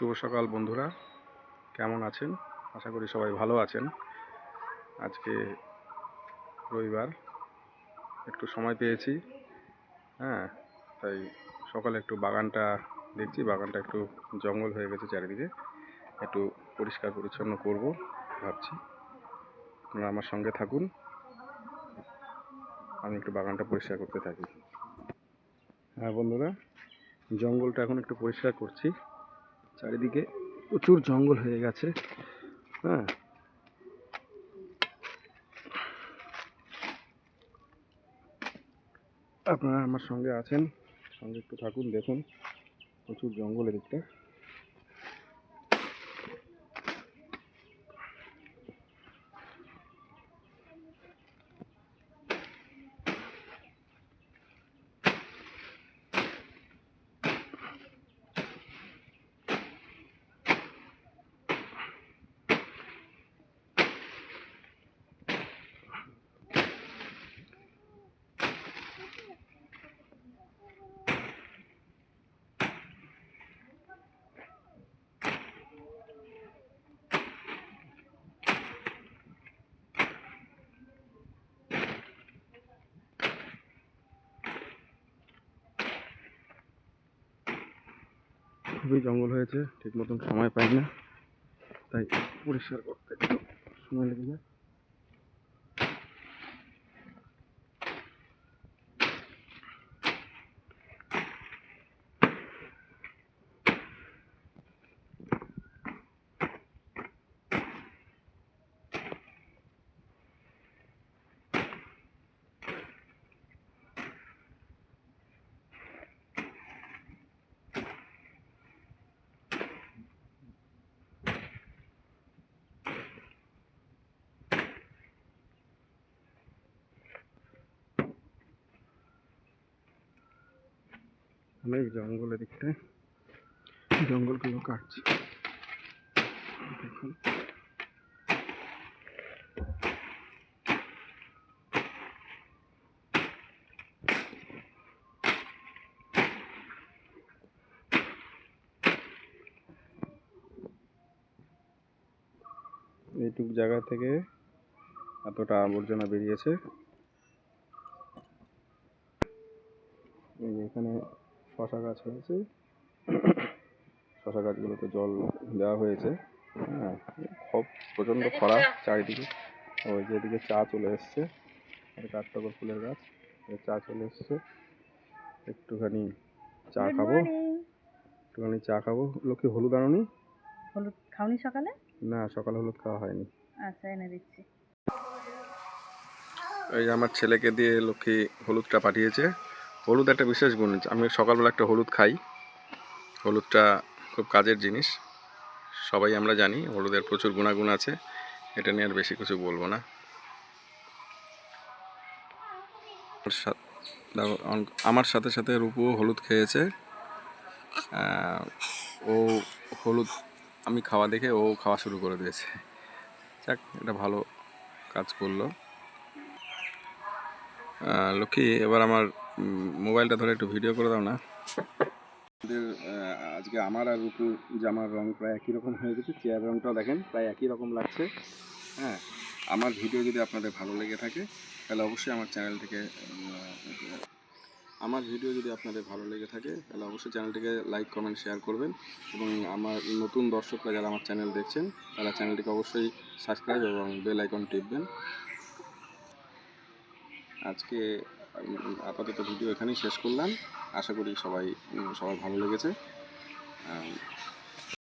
শুভ সকাল বন্ধুরা। কেমন আছেন? আশা করি সবাই ভালো আছেন। আজকে রবিবার, একটু সময় পেয়েছি। হ্যাঁ তাই সকালে একটু বাগানটা দেখছি, বাগানটা একটু জঙ্গল হয়ে গেছে চারিদিকে। একটু পরিষ্কার পরিচ্ছন্ন করব, ভাবছি। আপনারা আমার সঙ্গে থাকুন। আমি একটু বাগানটা পরিষ্কার করতে থাকি। হ্যাঁ বন্ধুরা, জঙ্গলটা এখন একটু পরিষ্কার করছি। চারিদিকে প্রচুর জঙ্গল হয়ে গেছে হ্যাঁ। আপনারা আমার সঙ্গে আছেন, সঙ্গে একটু থাকুন, দেখুন, প্রচুর জঙ্গল এদিকটা। খুবই জঙ্গল হয়েছে ঠিক মতন সময় পাই না। তাই পরিষ্কার করতে সময় লেগে যায়। অনেক জঙ্গল এদিকটায় জঙ্গলগুলো কাটছি। দেখুন। এইটুক জায়গা থেকে এতটা আবর্জনা বেরিয়েছে। এখানে শশা গাছ হয়েছে। শশা গাছগুলোতে জল দেওয়া হয়েছে। হ্যাঁ খুব প্রচণ্ড খরা চারিদিকে। ওই যে এদিকে চা চলে এসছে। কাঠটগর ফুলের গাছ। চা চলে এসছে। একটুখানি চা খাব। একটুখানি চা খাব। লক্ষ্মী হলুদ আনুনি? হলুদ খাওনি সকালে? না সকালে হলুদ খাওয়া হয়নি। আচ্ছা এনে দিচ্ছি। এই আমার ছেলেকে দিয়ে লক্ষ্মী হলুদটা পাঠিয়েছে। হলুদ একটা বিশেষ গুণ, আমি সকালবেলা একটা হলুদ খাই। হলুদটা খুব কাজের জিনিস। সবাই আমরা জানি হলুদের প্রচুর গুণাগুণ আছে, এটা নিয়ে আর বেশি কিছু বলব না। আমার সাথে সাথে রূপুও হলুদ খেয়েছে। ও হলুদ আমি খাওয়া দেখে ও খাওয়া শুরু করে দিয়েছে। যাক, এটা ভালো কাজ করল। লক্ষ্মী, এবার আমার মোবাইলটা ধরে একটু ভিডিও করে দাও না। আজকে আমার আর রূপু জামার রং প্রায় একই রকম হয়ে গেছে, চেয়ার রংটাও দেখেন প্রায় একই রকম লাগছে। হ্যাঁ আমার ভিডিও যদি আপনাদের ভালো লেগে থাকে, তাহলে অবশ্যই আমার চ্যানেল থেকে আমার ভিডিও যদি আপনাদের ভালো লেগে থাকে, তাহলে অবশ্যই চ্যানেলটিকে লাইক কমেন্ট শেয়ার করবেন। এবং আমার নতুন দর্শকরা যারা আমার চ্যানেল দেখছেন, তারা চ্যানেলটিকে অবশ্যই সাবস্ক্রাইব এবং বেল আইকন টিপবেন। আজকে আপাতত ভিডিও এখানেই শেষ করলাম। আশা করি সবাই সবার ভালো লেগেছে।